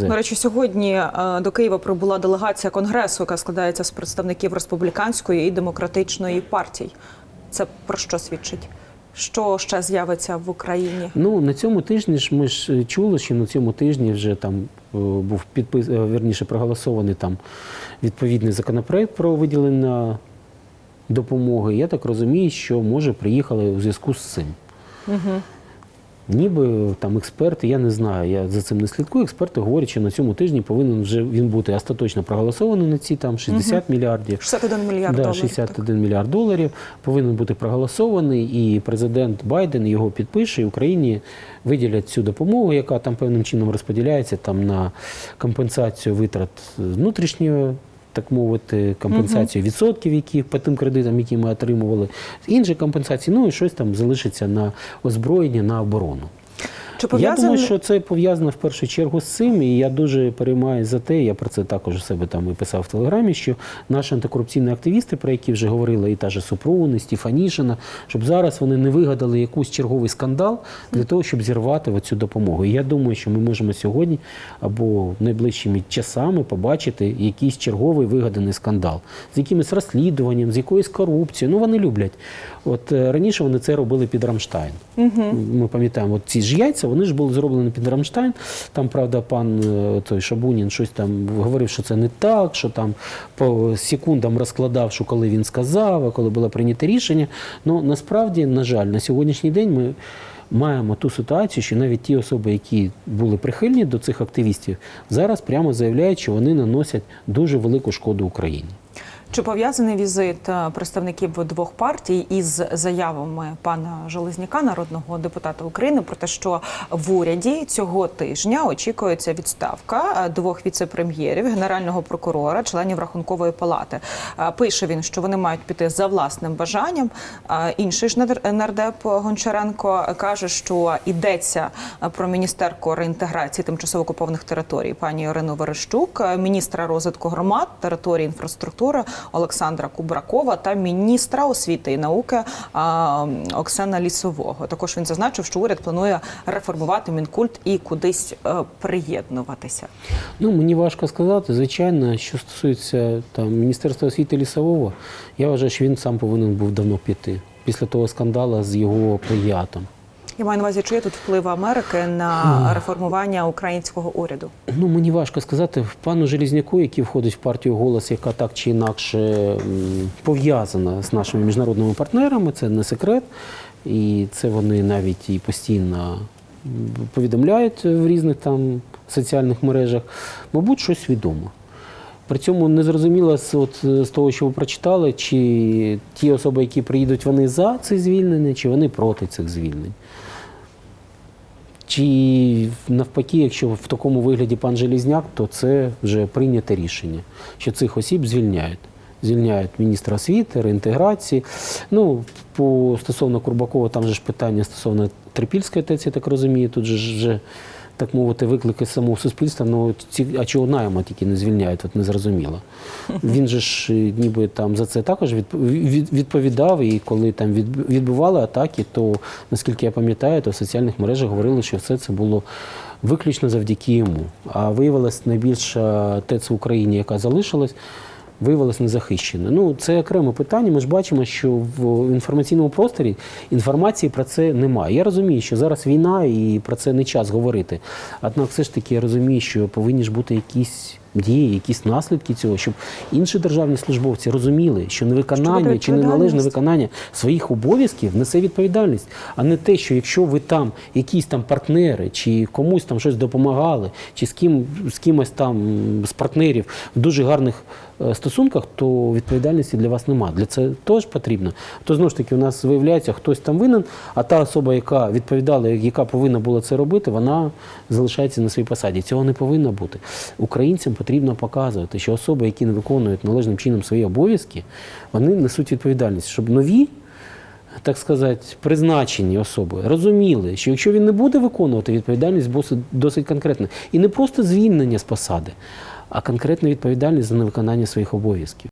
До речі, сьогодні е, до Києва прибула делегація конгресу, яка складається з представників республіканської і демократичної партій. Це про що свідчить? Що ще з'явиться в Україні? Ну на цьому тижні ж ми ж е, чули, що на цьому тижні вже там е, був підпис, е, вірніше проголосований там відповідний законопроект про виділення допомоги. Я так розумію, що може приїхали у зв'язку з цим. Угу. Ніби там експерти, я не знаю, я за цим не слідкую. Експерти говорять, що на цьому тижні повинен вже він бути остаточно проголосований на ці там 60 мільярдів. 61 мільярд Да, доларів. 61 мільярд доларів повинен бути проголосований, і президент Байден його підпише, і Україні виділять цю допомогу, яка там певним чином розподіляється там на компенсацію витрат внутрішньої. Так мовити, компенсацію відсотків, які по тим кредитам, які ми отримували, інші компенсації, ну і щось там залишиться на озброєння, на оборону. Чи Я думаю, що це пов'язано в першу чергу з цим, і я дуже переймаюся за те. Я про це також у себе там і писав в телеграмі. Що наші антикорупційні активісти, про які вже говорила і та же Супрун, і Стефанішина, щоб зараз вони не вигадали якийсь черговий скандал для того, щоб зірвати оцю допомогу. І я думаю, що ми можемо сьогодні або найближчими часами побачити якийсь черговий вигаданий скандал з якимось розслідуванням, з якоюсь корупцією. Ну вони люблять. От е, раніше вони це робили під Рамштайн. Ми пам'ятаємо, от ці ж яйця, вони ж були зроблені під Рамштайн. Там, правда, пан е, той Шабунін щось там говорив, що це не так, що там по секундам розкладав, що коли він сказав, а коли було прийнято рішення. Ну насправді, на жаль, на сьогоднішній день ми. Маємо ту ситуацію, що навіть ті особи, які були прихильні до цих активістів, зараз прямо заявляють, що вони наносять дуже велику шкоду Україні. Чи пов'язаний візит е, представників двох партій із заявами пана Железняка, народного депутата України, про те, що в уряді цього тижня очікується відставка е, двох віце-прем'єрів, генерального прокурора, членів рахункової палати? Е, Пише він, що вони мають піти за власним бажанням. Інший ж нар- нардеп Гончаренко каже, що йдеться про міністерку реінтеграції тимчасово окупованих територій пані Ірину Верещук, міністра розвитку громад, території інфраструктури Олександра Кубракова та міністра освіти і науки Оксана Лісового. Також він зазначив, що уряд планує реформувати мінкульт і кудись е, приєднуватися. Ну, мені важко сказати. Звичайно, що стосується там Міністерства освіти лісового, я вважаю, що він сам повинен був давно піти після того скандалу з його плагіатом. Я маю на увазі, чи є тут вплив Америки на реформування українського уряду? Ну, мені важко сказати, пану Желізняку, який входить в партію голос, яка так чи інакше пов'язана з нашими міжнародними партнерами, це не секрет. І це вони навіть і постійно повідомляють в різних там соціальних мережах. Мабуть, щось відомо. При цьому не зрозуміло з, от, з того, що ви прочитали, чи ті особи, які приїдуть, вони за це звільнення, чи вони проти цих звільнень. Чи навпаки, якщо в такому вигляді пан Желізняк, то це вже прийняте рішення, що цих осіб звільняють. Звільняють міністра освіти, реінтеграції. Ну, по стосовно Курбакова, там же ж питання стосовно Трипільської ТЕЦ, я так розумію, тут же вже, так мовити, виклики самого суспільства. Ну, ці, а чого найма тільки не звільняють, от незрозуміло. Він же ж е, ніби там за це також відп- відповідав, і коли там відбували атаки, то наскільки я пам'ятаю, то в соціальних мережах говорили, що все це було виключно завдяки йому. А виявилась найбільша ТЕЦ в Україні, яка залишилась. Виявилось незахищене. Ну, це окреме питання. Ми ж бачимо, що в інформаційному просторі інформації про це немає. Я розумію, що зараз війна і про це не час говорити. Однак, все ж таки, я розумію, що повинні ж бути якісь дії, якісь наслідки цього, щоб інші державні службовці розуміли, що невиконання чи неналежне виконання своїх обов'язків несе відповідальність, а не те, що якщо ви там якісь там партнери, чи комусь там щось допомагали, чи з ким з кимось там з партнерів в дуже гарних е, стосунках, то відповідальності для вас немає. Для це теж потрібно. То знову ж таки, у нас виявляється, хтось там винен, а та особа, яка відповідала, яка повинна була це робити, вона залишається на своїй посаді. Цього не повинно бути. Українцям потрібно показувати, що особи, які не виконують належним чином свої обов'язки, вони несуть відповідальність, щоб нові. Так сказати, призначені особи розуміли, що якщо він не буде виконувати відповідальність, досить, досить конкретна. І не просто звільнення з посади, а конкретна відповідальність за невиконання своїх обов'язків.